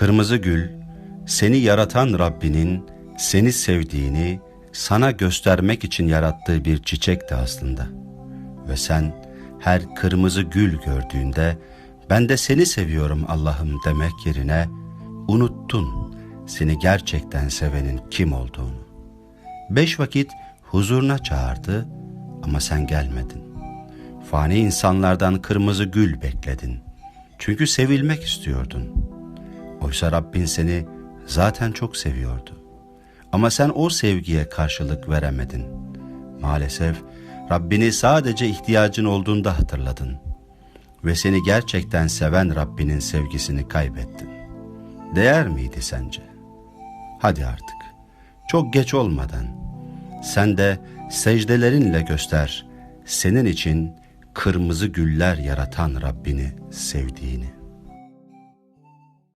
Kırmızı gül, seni yaratan Rabbinin seni sevdiğini sana göstermek için yarattığı bir çiçekti aslında. Ve sen her kırmızı gül gördüğünde ben de seni seviyorum Allah'ım demek yerine unuttun seni gerçekten sevenin kim olduğunu. Beş vakit huzuruna çağırdı ama sen gelmedin. Fani insanlardan kırmızı gül bekledin. Çünkü sevilmek istiyordun. Oysa Rabbin seni zaten çok seviyordu. Ama sen o sevgiye karşılık veremedin. Maalesef Rabbini sadece ihtiyacın olduğunda hatırladın. Ve seni gerçekten seven Rabbinin sevgisini kaybettin. Değer miydi sence? Hadi artık. Çok geç olmadan. Sen de secdelerinle göster senin için kırmızı güller yaratan Rabbini sevdiğini.